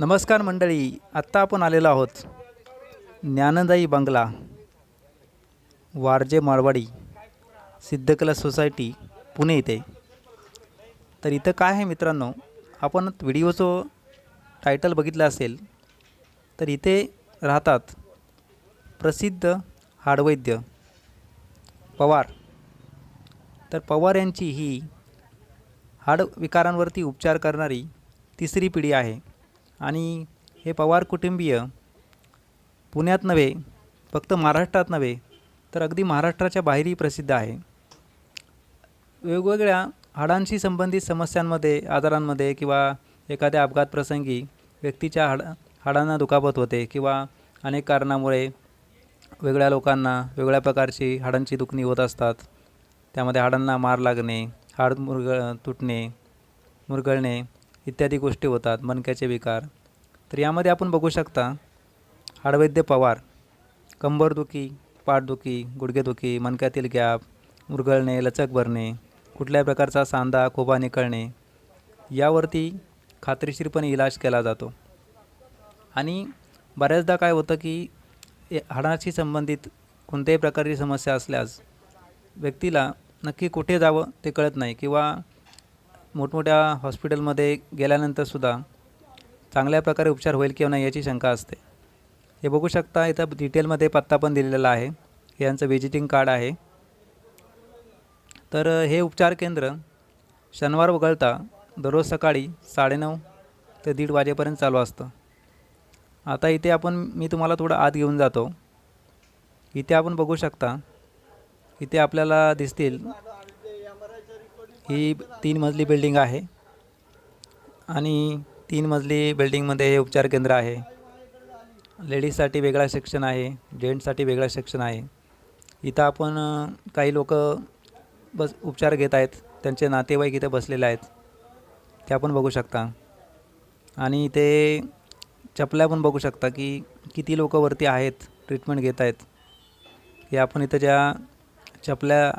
नमस्कार मंडळी आत्ता आपण आलेलो आहोत ज्ञानदायी बंगला वारजे मारवाडी सिद्धकला सोसायटी पुणे इथे. तर इथं काय आहे मित्रांनो आपण व्हिडिओचं टायटल बघितलं असेल तर इथे राहतात प्रसिद्ध हाडवैद्य पवार. तर पवार यांची ही हाड विकारांवरती उपचार करणारी तिसरी पिढी आहे. आणि हे पवार कुटुंबीय पुण्यात नव्हे फक्त महाराष्ट्रात नव्हे तर अगदी महाराष्ट्राच्या बाहेरही प्रसिद्ध आहे. वेगवेगळ्या हाडांशी संबंधित समस्यांमध्ये आजारांमध्ये किंवा एखाद्या अपघात प्रसंगी व्यक्तीच्या हाड हाडांना दुखापत होते किंवा अनेक कारणामुळे वेगळ्या लोकांना वेगळ्या प्रकारची हाडांची दुखणी होत असतात. त्यामध्ये हाडांना मार लागणे हाड मुरगळ तुटणे मुरगळणे इत्यादी गोष्टी होतात मणक्याचे विकार. तर यामध्ये आपण बघू शकता हाडवैद्य पवार कंबरदुखी पाठदुखी गुडघेदुखी मणक्यातील गॅप मुरगळणे लचक भरणे कुठल्याही प्रकारचा सांधा खोबा निकळणे यावरती खात्रीशीरपणे इलाज केला जातो. आणि बऱ्याचदा काय होतं की ए- हाडाशी संबंधित कोणत्याही प्रकारची समस्या असल्यास व्यक्तीला नक्की कुठे जावं ते कळत नाही किंवा मोठमोठ्या हॉस्पिटलमध्ये गेल्यानंतरसुद्धा चांगल्या प्रकारे उपचार होईल किंवा नाही याची शंका असते. हे बघू शकता इथं डिटेलमध्ये पत्ता पण दिलेला आहे. यांचं व्हिजिटिंग कार्ड आहे. तर हे उपचार केंद्र शनिवार वगळता दररोज सकाळी साडेनऊ ते दीड वाजेपर्यंत चालू असतं. आता इथे आपण मी तुम्हाला थोडं आत घेऊन जातो. इथे आपण बघू शकता इथे आपल्याला दिसतील ही तीन मजली बिल्डिंग आहे. आणि तीन मजली बिल्डिंगमध्ये हे उपचार केंद्र आहे. लेडीजसाठी वेगळा सेक्शन आहे जेंट्ससाठी वेगळा सेक्शन आहे. इथं आपण काही लोक बस उपचार घेत आहेत. त्यांचे नातेवाईक इथे बसलेले आहेत. ते आपण बघू शकता. आणि इथे चपल्या पण बघू शकता की किती लोक वरती आहेत ट्रीटमेंट घेत आहेत. हे आपण इथं ज्या चपल्या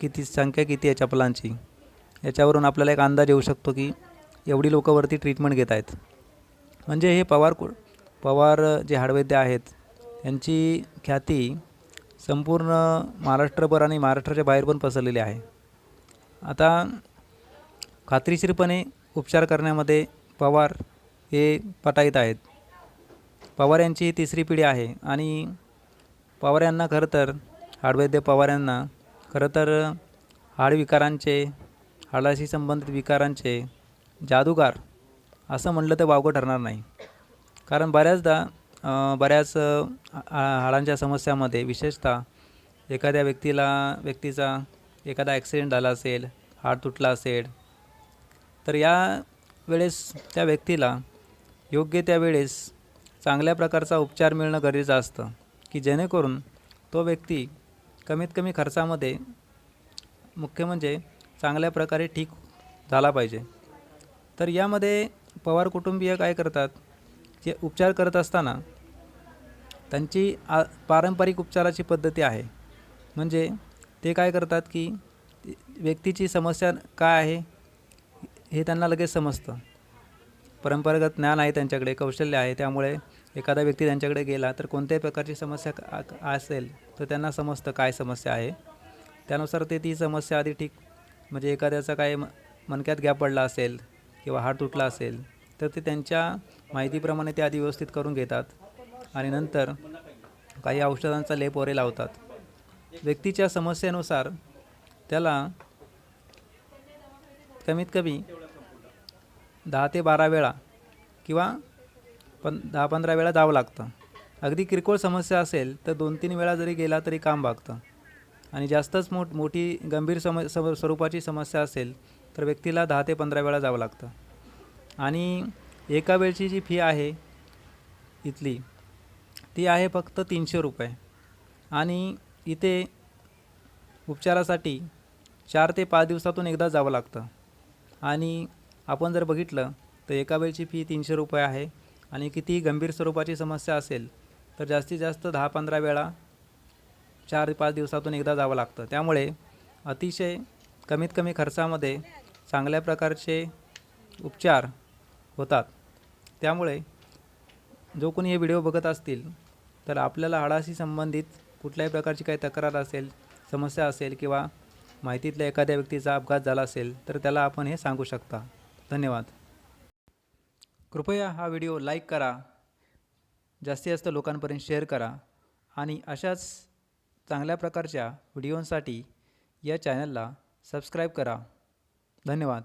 किती संख्या किती आहे चपलांची याच्यावरून आपल्याला एक अंदाज येऊ शकतो की एवढी लोकं वरती ट्रीटमेंट घेत आहेत. म्हणजे हे पवार कु पवार जे हाडवैद्य आहेत यांची ख्याती संपूर्ण महाराष्ट्रभर आणि महाराष्ट्राच्या बाहेर पण पसरलेली आहे. आता खात्रीशीरपणे उपचार करण्यामध्ये पवार हे पटाईत आहेत. पवार यांची तिसरी पिढी आहे आणि पवार यांना खरं तर हाडवैद्य पवार यांना खरं तर हाडविकारांचे हाडाशी संबंधित विकारांचे जादूगार. असं म्हणलं तर वावगं ठरणार नाही. कारण बऱ्याचदा बऱ्याच हा- हाडांच्या समस्यामध्ये विशेषतः एखाद्या व्यक्तीला व्यक्तीचा एखादा ॲक्सिडेंट झाला असेल हाड तुटला असेल तर या वेळेस त्या व्यक्तीला योग्य त्या वेळेस चांगल्या प्रकारचा उपचार मिळणं गरजेचं असतं की जेणेकरून तो व्यक्ती कमीत कमी खर्चामध्ये मुख्य म्हणजे चांगल्या प्रकारे ठीक झाला पाहिजे. तर यामध्ये पवार कुटुंबीय काय करतात? जे उपचार करत असताना त्यांची आ पारंपरिक उपचाराची पद्धती आहे. म्हणजे ते काय करतात की व्यक्तीची समस्या काय आहे हे त्यांना लगेच समजतं. परंपरागत ज्ञान आहे त्यांच्याकडे कौशल्य आहे. त्यामुळे एखादा व्यक्ती त्यांच्याकडे गेला तर कोणत्याही प्रकारची समस्या असेल तर त्यांना समजतं काय समस्या आहे. त्यानुसार ते ती समस्या आधी ठीक म्हणजे एखाद्याचा काय म- मनक्यात गॅप पडला असेल किंवा हात तुटला असेल तर ते त्यांच्या माहितीप्रमाणे ते आधी व्यवस्थित करून घेतात. आणि नंतर काही औषधांचा लेप वगैरे लावतात. व्यक्तीच्या समस्येनुसार त्याला कमीत कमी दहा ते बारा वेळा किंवा पण दहा पंधरा वेळा जावं लागतं. अगदी किरकोळ समस्या असेल तर दोन तीन वेळा जरी गेला तरी काम भागतं. आणि जास्तच मोठ मोठी गंभीर सम स्वरूपाची समस्या असेल तर व्यक्तीला दहा ते पंधरा वेळा जावं लागतं. आणि एका वेळची जी फी आहे इथली ती आहे फक्त तीनशे रुपये. आणि इथे उपचारासाठी चार ते पाच दिवसातून एकदा जावं लागतं. आणि आपण जर बघितलं तर एका वेळची फी तीनशे रुपये आहे. आणि किती गंभीर स्वरूपाची समस्या असेल तर जास्तीत जास्त दहा पंधरा वेळा चार पाच दिवसातून एकदा जावं लागतं. त्यामुळे अतिशय कमीत कमी खर्चामध्ये चांगल्या प्रकारचे उपचार होतात. त्यामुळे जो कोणी हे व्हिडिओ बघत असतील तर आपल्याला हाडाशी संबंधित कुठल्याही प्रकारची काही तक्रार असेल समस्या असेल किंवा माहितीतल्या एखाद्या व्यक्तीचा अपघात झाला असेल तर त्याला आपण हे सांगू शकता. धन्यवाद. कृपया हा व्हिडिओ लाईक करा जास्तीत जास्त लोकांपर्यंत शेअर करा आणि अशाच चांगल्या प्रकारच्या व्हिडिओंसाठी या चॅनलला सबस्क्राईब करा. धन्यवाद.